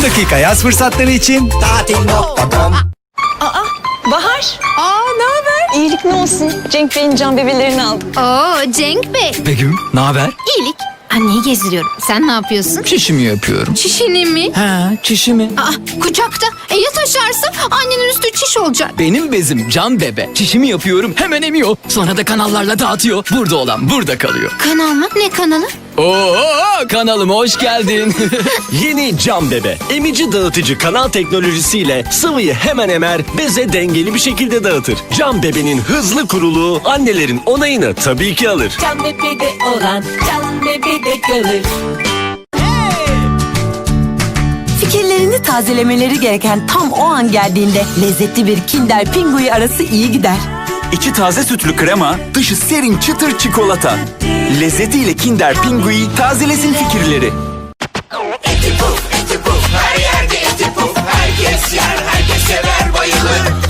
Son dakika yaz fırsatları için Tatil.com Aa, Bahar. Aa ne haber? İyilik ne olsun? Cenk Bey'in can bebelerini aldım. Oo Cenk Bey. Begüm, ne haber? İyilik. Anneyi gezdiriyorum. Sen ne yapıyorsun? Çişimi yapıyorum. Çişini mi? Ha, çişimi. Aa kucakta. E ya taşarsın? Annenin üstü çiş olacak. Benim bezim can bebe. Çişimi yapıyorum hemen emiyor. Sonra da kanallarla dağıtıyor. Burada olan burada kalıyor. Kanal mı? Ne kanalı? Oo kanalıma hoş geldin. Yeni Cam Bebe. Emici dağıtıcı kanal teknolojisiyle sıvıyı hemen emer, beze dengeli bir şekilde dağıtır. Cam Bebe'nin hızlı kuruluğu annelerin onayını tabii ki alır. Can bebede olan can bebede kalır. Fikirlerini tazelemeleri gereken tam o an geldiğinde lezzetli bir Kinder Pingu'yu arası iyi gider. İçi taze sütlü krema, dışı serin çıtır çikolata. Lezzetiyle Kinder Pingui tazelesin fikirleri.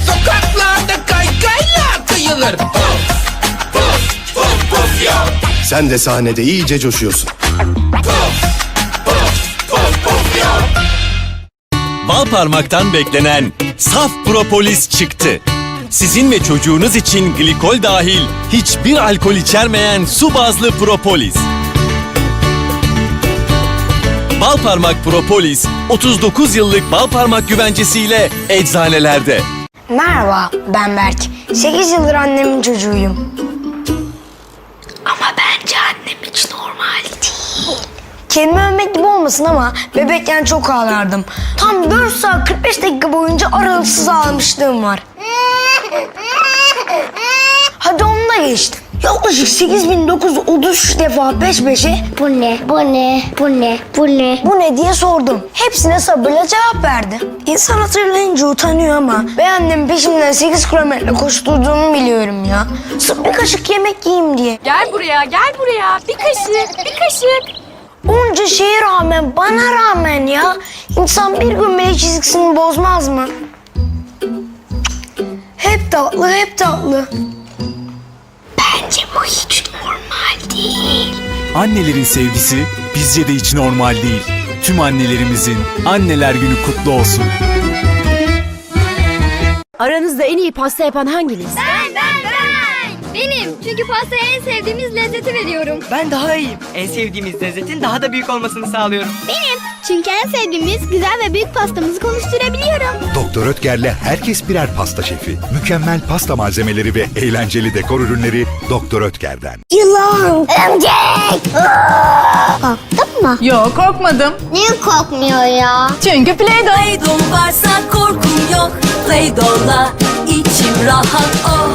Sokaklarda kaykayla kayılır Sen de sahnede iyice coşuyorsun. Bal parmaktan beklenen saf propolis çıktı. Sizin ve çocuğunuz için glikol dahil hiçbir alkol içermeyen su bazlı propolis. Bal parmak propolis 39 yıllık bal parmak güvencesiyle eczanelerde. Merhaba, ben Berk. 8 yıldır annemin çocuğuyum. Ama bence annem hiç normal değil. Kendimi övmek gibi olmasın ama bebekken çok ağlardım. Tam 4 saat 45 dakika boyunca aralıksız ağlamışlığım var. Hadi onu da geçtim. Yaklaşık 8933 defa peş peşe bu ne, bu ne, bu ne, bu ne, bu ne diye sordum. Hepsine sabırla cevap verdi. İnsan hatırlayınca utanıyor ama ben annemin peşimden 8 kilometre koşturduğumu biliyorum ya. Sırf bir kaşık yemek yiyeyim diye. Gel buraya gel buraya. Bir kaşık bir kaşık. Onca şeye rağmen, bana rağmen ya. İnsan bir gün bile çizgisini bozmaz mı? Hep tatlı, hep tatlı. Bence bu hiç normal değil. Annelerin sevgisi bizce de hiç normal değil. Tüm annelerimizin anneler günü kutlu olsun. Aranızda en iyi pasta yapan hanginiz? Ben ben ben. Benim. Çünkü pastaya en sevdiğimiz lezzeti veriyorum. Ben daha iyiyim. En sevdiğimiz lezzetin daha da büyük olmasını sağlıyorum. Benim. Çünkü en sevdiğimiz güzel ve büyük pastamızı konuşturabiliyorum. Doktor Ötker'le herkes birer pasta şefi. Mükemmel pasta malzemeleri ve eğlenceli dekor ürünleri Doktor Ötker'den. Yılan, örümcek. Korktun mu? Yok korkmadım. Niye korkmuyor ya? Çünkü Play-Doh. Play-Doh varsa korkum yok. Play-Doh'la içim rahat oh.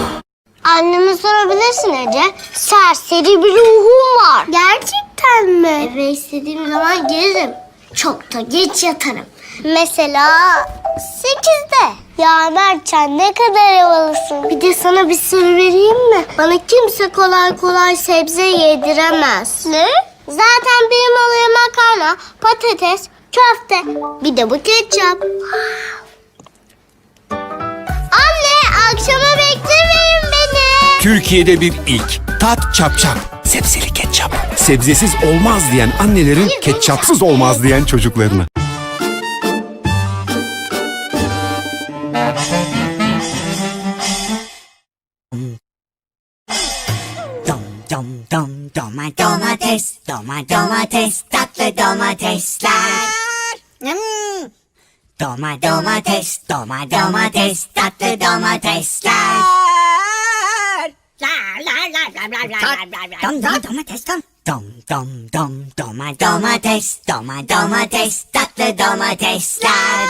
Anneme sorabilirsin Ece. Serseri bir ruhum var. Gerçekten mi? Eve istediğim zaman gelirim. Çok da geç yatarım. Mesela sekizde. Ya Mertcan ne kadar havalısın. Bir de sana bir sır vereyim mi? Bana kimse kolay kolay sebze yediremez. Ne? Zaten benim olayım makarna, patates, köfte. Bir de bu ketçap. Anne akşama beklemeyin beni. Türkiye'de bir ilk. Tat çapçap. Sebzeli ketçap. Sebzesiz olmaz diyen annelerin ketçapsız olmaz diyen çocuklarına. Dom dom dom doma domates doma domates tatlı domatesler. Hmm. Doma domates doma domates tatlı domatesler. Dom dom domates dom. Dom dom dom doma domates doma domates tatlı domatesler.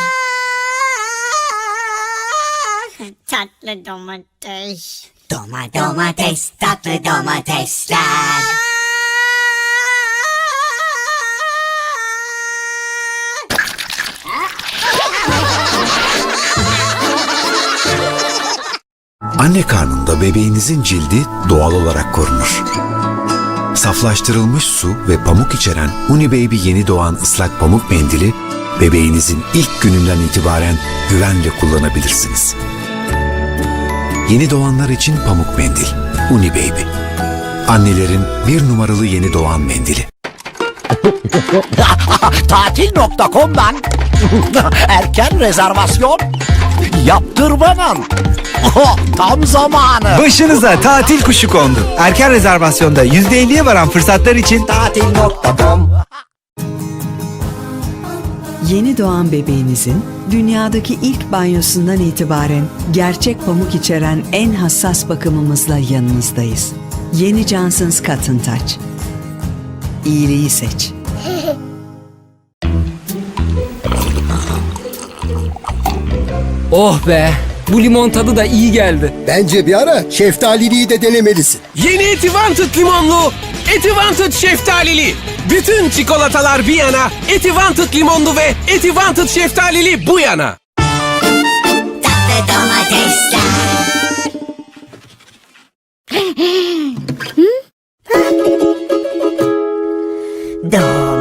Tatlı domates. Doma domates tatlı domatesler. Anne karnında bebeğinizin cildi doğal olarak korunur. Saflaştırılmış su ve pamuk içeren Unibaby yeni doğan ıslak pamuk mendili bebeğinizin ilk gününden itibaren güvenle kullanabilirsiniz. Yeni doğanlar için pamuk mendil. Unibaby. Annelerin bir numaralı yeni doğan mendili. Tatil.com'dan Erken rezervasyon yaptırmanın tam zamanı. Başınıza tatil kuşu kondu. Erken rezervasyonda %50'ye varan fırsatlar için Tatil.com Yeni doğan bebeğinizin dünyadaki ilk banyosundan itibaren gerçek pamuk içeren en hassas bakımımızla yanınızdayız. Yeni Johnson's Cotton Touch. İyiliği seç. Oh be. Bu limon tadı da iyi geldi. Bence bir ara şeftaliliği de denemelisin. Yeni Etivanted limonlu, Etivanted şeftalili. Bütün çikolatalar bir yana, Etivanted limonlu ve Etivanted şeftalili bu yana. Doma domates.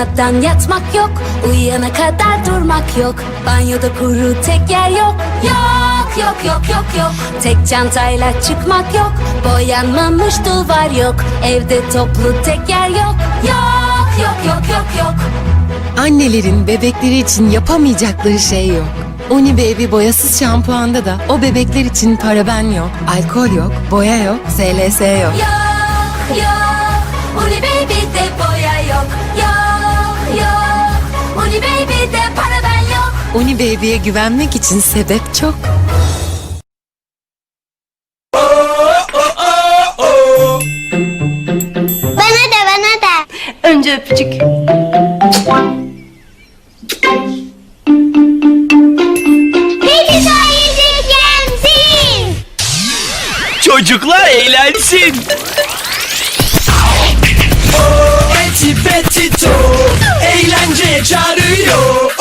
Koşturmadan yatmak yok Uyuyana kadar durmak yok. Banyoda kuru tek yer yok. Yok yok yok yok yok. Tek çantayla çıkmak yok. Boyanmamış duvar yok. Evde toplu tek yer yok. Yok yok yok yok yok. Annelerin bebekleri için yapamayacakları şey yok. Oni Baby boyasız şampuanda da o bebekler için paraben yok, alkol yok, boya yok, SLS yok. Yok yok. Uni Baby'de boya Oni Baby'ye güvenmek için sebep çok. Bana de bana de. Önce öpücük. Peki sayıcık gelsin. Çocuklar eğlensin. Eti Petito eğlenceye çağırıyor.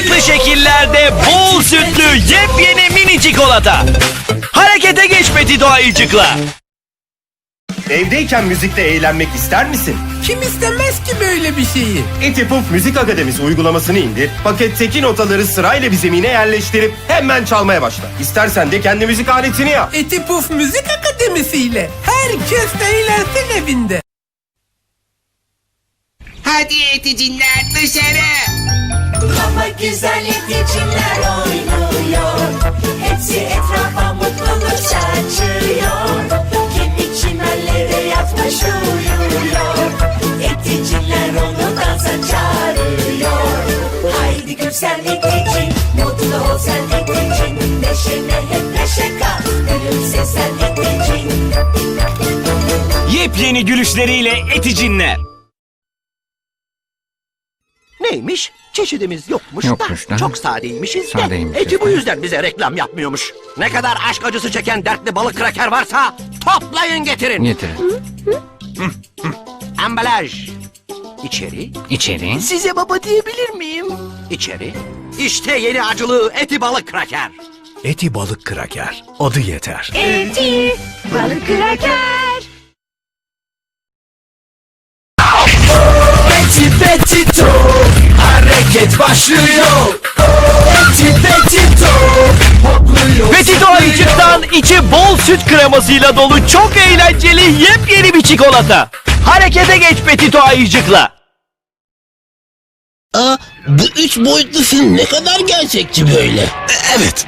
Farklı şekillerde bol sütlü yepyeni mini çikolata. Harekete geç Petito ayıcıkla. Evdeyken müzikle eğlenmek ister misin? Kim istemez ki böyle bir şeyi? Eti Puf Müzik Akademisi uygulamasını indir, paketteki notaları sırayla bir zemine yerleştirip hemen çalmaya başla. İstersen de kendi müzik aletini yap. Eti Puf Müzik Akademisi ile herkes de eğlensin evinde. Hadi eticinler dışarı. Baba güzel yetişkinler oynuyor. Hepsi etrafa mutluluk saçıyor. Kemik çimenlere yatmış uyuyor? Eticinler onu dansa çağırıyor. Haydi güzel eticin Mutlu ol sen eticin Neşene hep neşe kat Gülümse sen eticin Yepyeni gülüşleriyle eticinler. Neymiş? Çeşidimiz yokmuş, Yokmuş da da. çok sadeymişiz de. Eti bu de. yüzden bize reklam yapmıyormuş. Ne kadar aşk acısı çeken dertli balık kraker varsa toplayın getirin. Getirin. Ambalaj. İçeri. İçeri. Size baba diyebilir miyim? İçeri. İşte yeni acılı eti balık kraker. Eti balık kraker. Adı yeter. Eti balık kraker Eti Petito hareket başlıyor. Eti Petito hopluyor. Petito ayıcıktan içi bol süt kremasıyla dolu çok eğlenceli yepyeni bir çikolata. Harekete geç Petito ayıcıkla. Aa, bu üç boyutlu film ne kadar gerçekçi böyle. Evet.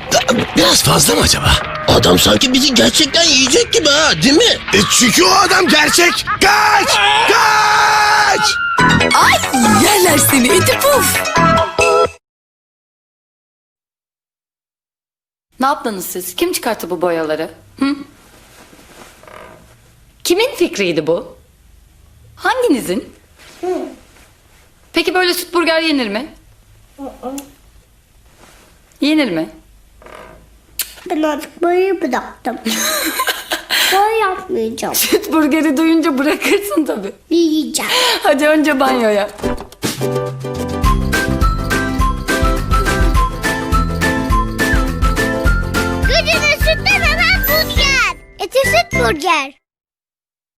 Biraz fazla mı acaba? Adam sanki bizi gerçekten yiyecek gibi ha değil mi? çünkü o adam gerçek. Kaç! Kaç! Yerler seni iti puf. Ne yaptınız siz? Kim çıkarttı bu boyaları? Hı? Kimin fikriydi bu? Hanginizin? Peki böyle süt burger yenir mi? Yenir mi? Ben artık böyle bıraktım. Ben yapmayacağım. Süt burgeri duyunca bırakırsın tabii. Bir yiyeceğim. Hadi önce banyoya. Gücünü sütten hemen burger. Eti süt burger.